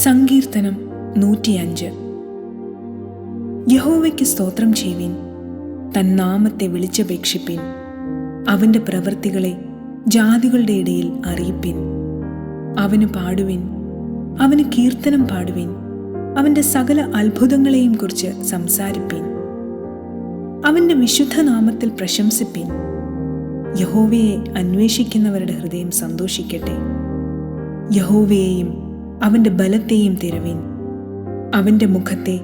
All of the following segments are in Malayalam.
സങ്കീർത്തനം നൂറ്റിയഞ്ച്. യഹോവയ്ക്ക് സ്തോത്രം ചെയ്യുവിൻ. തൻ നാമത്തെ വിളിച്ചപേക്ഷിപ്പിൻ. അവന്റെ പ്രവൃത്തികളെ ജാതികളുടെ ഇടയിൽ അറിയിപ്പിൻ. അവന് പാടുവിൻ. അവന് കീർത്തനം പാടുവിൻ. അവന്റെ സകല അത്ഭുതങ്ങളെയും കുറിച്ച് സംസാരിപ്പിൻ. അവന്റെ വിശുദ്ധ നാമത്തിൽ പ്രശംസിപ്പിൻ. യഹോവയെ അന്വേഷിക്കുന്നവരുടെ ഹൃദയം സന്തോഷിക്കട്ടെ. യഹോവയെയും അവന്റെ ബലത്തെയും തിരവിൻ. അവന്റെ മുഖത്തെ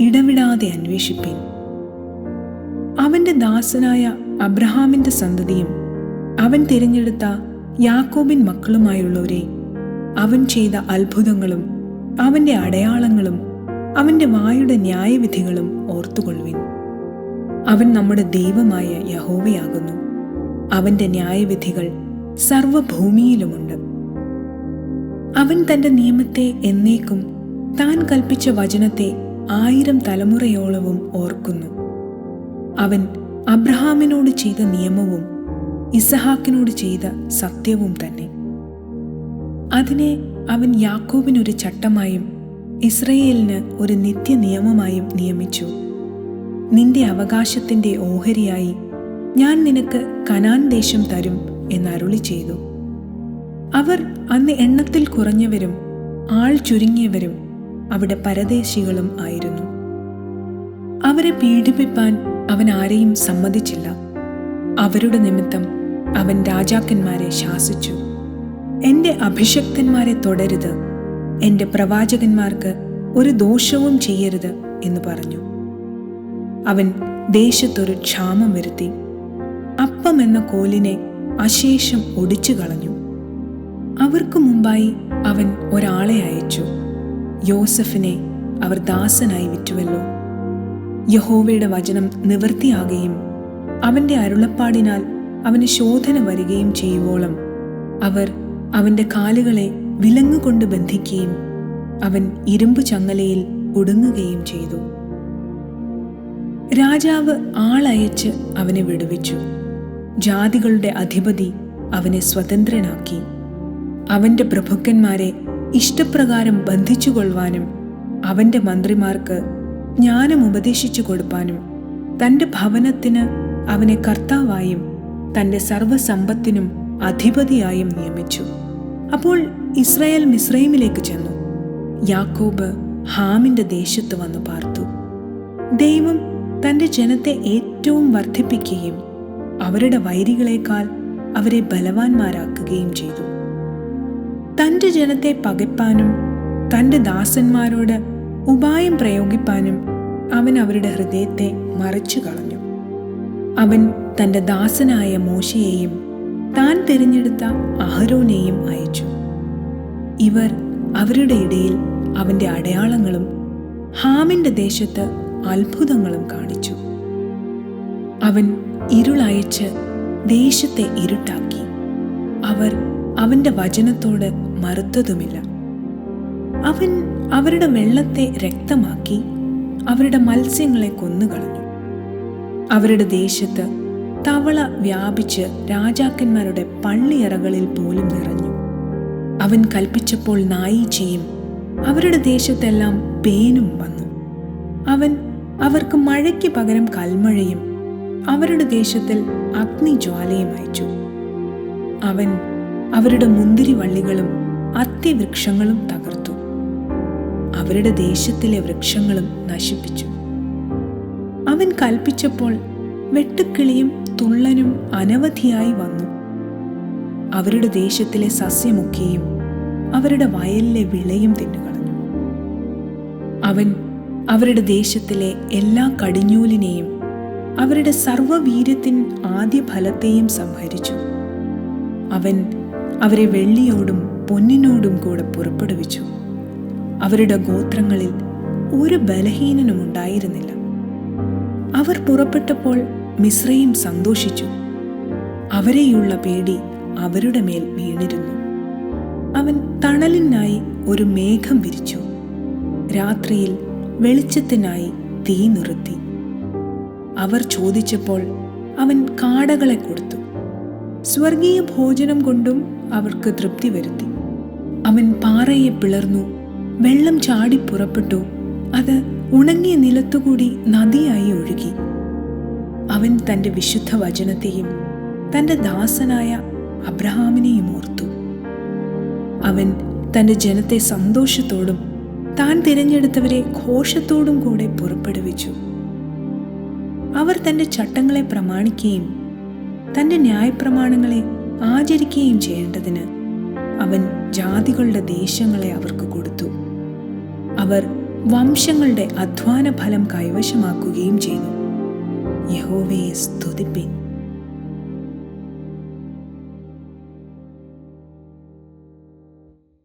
ഇടവിടാതെ അന്വേഷിപ്പിൻ. അവന്റെ ദാസനായ അബ്രഹാമിന്റെ സന്തതിയും അവൻ തിരഞ്ഞെടുത്ത യാക്കോബിൻ മക്കളുമായുള്ളവരെ അവൻ ചെയ്ത അത്ഭുതങ്ങളും അവന്റെ അടയാളങ്ങളും അവന്റെ വായുടെ ന്യായവിധികളും ഓർത്തുകൊള്ളുവിൻ. അവൻ നമ്മുടെ ദൈവമായ യഹോവയാകുന്നു. അവന്റെ ന്യായവിധികൾ സർവഭൂമിയിലുമുണ്ട് അവൻ തന്റെ നിയമത്തെ എന്നേക്കും താൻ കൽപ്പിച്ച വചനത്തെ ആയിരം തലമുറയോളവും ഓർക്കുന്നു. അവൻ അബ്രഹാമിനോട് ചെയ്ത നിയമവും ഇസഹാക്കിനോട് ചെയ്ത സത്യവും തന്നെ. അതിനെ അവൻ യാക്കോബിനൊരു ചട്ടമായും ഇസ്രയേലിന് ഒരു നിത്യ നിയമമായും നിയമിച്ചു. നിന്റെ അവകാശത്തിന്റെ ഓഹരിയായി ഞാൻ നിനക്ക് കനാൻ ദേശം തരും എന്നരുളി ചെയ്തു. അവർ അന്ന് എണ്ണത്തിൽ കുറഞ്ഞവരും ആൾ ചുരുങ്ങിയവരും അവിടെ പരദേശികളും ആയിരുന്നു. അവരെ പീഡിപ്പിപ്പാൻ അവൻ ആരെയും സമ്മതിച്ചില്ല. അവരുടെ നിമിത്തം അവൻ രാജാക്കന്മാരെ ശാസിച്ചു. എന്റെ അഭിഷക്തന്മാരെ തുടരുത്. എന്റെ പ്രവാചകന്മാർക്ക് ഒരു ദോഷവും ചെയ്യരുത് എന്ന് പറഞ്ഞു. അവൻ ദേശത്തൊരു ക്ഷാമം വരുത്തി. അപ്പം എന്ന കോലിനെ അശേഷം ഒടിച്ചു കളഞ്ഞു അവർക്ക് മുമ്പായി അവൻ ഒരാളെ അയച്ചു. യോസഫിനെ അവർ ദാസനായി വിറ്റുവല്ലോ. യഹോവയുടെ വചനം നിവൃത്തിയാകുകയും അവന്റെ അരുളപ്പാടിനാൽ അവന് ശോധന വരികയും ചെയ്യുവോളം അവർ അവന്റെ കാലുകളെ വിലങ്ങുകൊണ്ട് ബന്ധിക്കുകയും അവൻ ഇരുമ്പു ചങ്ങലയിൽ ഒടുങ്ങുകയും ചെയ്തു. രാജാവ് ആളയച്ച് അവനെ വിടുവിച്ചു. ജാതികളുടെ അധിപതി അവനെ സ്വതന്ത്രനാക്കി. അവന്റെ പ്രഭുക്കന്മാരെ ഇഷ്ടപ്രകാരം ബന്ധിച്ചുകൊള്ളുവാനും അവന്റെ മന്ത്രിമാർക്ക് ജ്ഞാനം ഉപദേശിച്ചു കൊടുപ്പാനും തന്റെ ഭവനത്തിന് അവനെ കർത്താവായും തന്റെ സർവസമ്പത്തിനും അധിപതിയായും നിയമിച്ചു. അപ്പോൾ ഇസ്രായേൽ മിസ്രൈമിലേക്ക് ചെന്നു. യാക്കോബ് ഹാമിന്റെ ദേശത്ത് വന്നു പാർത്തു. ദൈവം തന്റെ ജനത്തെ ഏറ്റവും വർദ്ധിപ്പിക്കുകയും അവരുടെ വൈരികളെക്കാൾ അവരെ ബലവാന്മാരാക്കുകയും ചെയ്തു. തന്റെ ജനത്തെ പകപ്പാനും തന്റെ ദാസന്മാരോട് ഉപായം പ്രയോഗിപ്പാനും അവൻ അവരുടെ ഹൃദയത്തെ മറിച്ചു കളഞ്ഞു. അവൻ തന്റെ ദാസനായ മോശയെയും താൻ തിരഞ്ഞെടുത്ത അഹരോനെയും അയച്ചു. ഇവർ അവരുടെ ഇടയിൽ അവന്റെ അടയാളങ്ങളും ഹാമിന്റെ ദേശത്ത് അത്ഭുതങ്ങളും കാണിച്ചു. അവൻ ഇരുളയച്ച് ദേശത്തെ ഇരുട്ടാക്കി. അവർ അവന്റെ വചനത്തോട് മറുത്തതുമില്ല. അവൻ അവരുടെ വെള്ളത്തെ രക്തമാക്കി അവരുടെ മത്സ്യങ്ങളെ കൊന്നുകളഞ്ഞു. അവരുടെ ദേശത്ത് തവള വ്യാപിച്ച് രാജാക്കന്മാരുടെ പള്ളിയറകളിൽ പോലും നിറഞ്ഞു. അവൻ കൽപ്പിച്ചപ്പോൾ നായീച്ചയും അവരുടെ ദേശത്തെല്ലാം പേനും വന്നു. അവൻ അവർക്ക് മഴയ്ക്ക് പകരം കൽമഴയും അവരുടെ ദേശത്തിൽ അഗ്നിജ്വാലയും അയച്ചു. അവൻ അവരുടെ മുന്തിരിവള്ളികളും അത്തിവൃക്ഷങ്ങളും തകർത്തു. അവരുടെ ദേശത്തിലെ വൃക്ഷങ്ങളും നശിപ്പിച്ചു. അവൻ കൽപ്പിച്ചപ്പോൾ വെട്ടുക്കിളിയും തുള്ളനും അനവധിയായി വന്നു. അവരുടെ ദേശത്തിലെ സസ്യമൊക്കെയും അവരുടെ വയലിലെ വിളയും തിന്നുകളഞ്ഞു അവൻ അവരുടെ ദേശത്തിലെ എല്ലാ കടിഞ്ഞൂലിനെയും അവരുടെ സർവവീര്യത്തിൻ ആദ്യ ഫലത്തെയും സംഹരിച്ചു. അവൻ അവരെ വെള്ളിയോടും പൊന്നിനോടും കൂടെ പുറപ്പെടുവിച്ചു. അവരുടെ ഗോത്രങ്ങളിൽ ഒരു ബലഹീനനും ഉണ്ടായിരുന്നില്ല. അവർ പുറപ്പെട്ടപ്പോൾ മിശ്രയും സന്തോഷിച്ചു. അവരെയുള്ള പേടി അവരുടെ മേൽ വീണിരുന്നു. അവൻ തണലിനായി ഒരു മേഘം വിരിച്ചു. രാത്രിയിൽ വെളിച്ചത്തിനായി തീ നിർത്തി അവർ ചോദിച്ചപ്പോൾ അവൻ കാടകളെ കൊടുത്തു. സ്വർഗീയ ഭോജനം കൊണ്ടും അവർക്ക് തൃപ്തി വരുത്തി. അവൻ പാറയെ പിളർന്നു. വെള്ളം ചാടി പുറപ്പെട്ടു. അത് ഉണങ്ങിയ നിലത്തുകൂടി നദിയായി ഒഴുകി. അവൻ തന്റെ വിശുദ്ധ വചനത്തെയും തന്റെ ദാസനായ അബ്രഹാമിനെയും ഓർത്തു. അവൻ തന്റെ ജനത്തെ സന്തോഷത്തോടും താൻ തിരഞ്ഞെടുത്തവരെ ഘോഷത്തോടും കൂടെ പുറപ്പെടുവിച്ചു. അവർ തന്റെ ചട്ടങ്ങളെ പ്രമാണിക്കുകയും തന്റെ ന്യായപ്രമാണങ്ങളെ ആചരിക്കുകയും ചെയ്യേണ്ടതിന് അവൻ ജാതികളുടെ ദേശങ്ങളെ അവർക്ക് കൊടുത്തു. അവർ വംശങ്ങളുടെ അധ്വാന ഫലം കൈവശമാക്കുകയും ചെയ്തു. യഹോവയെ സ്തുതിപ്പിൻ.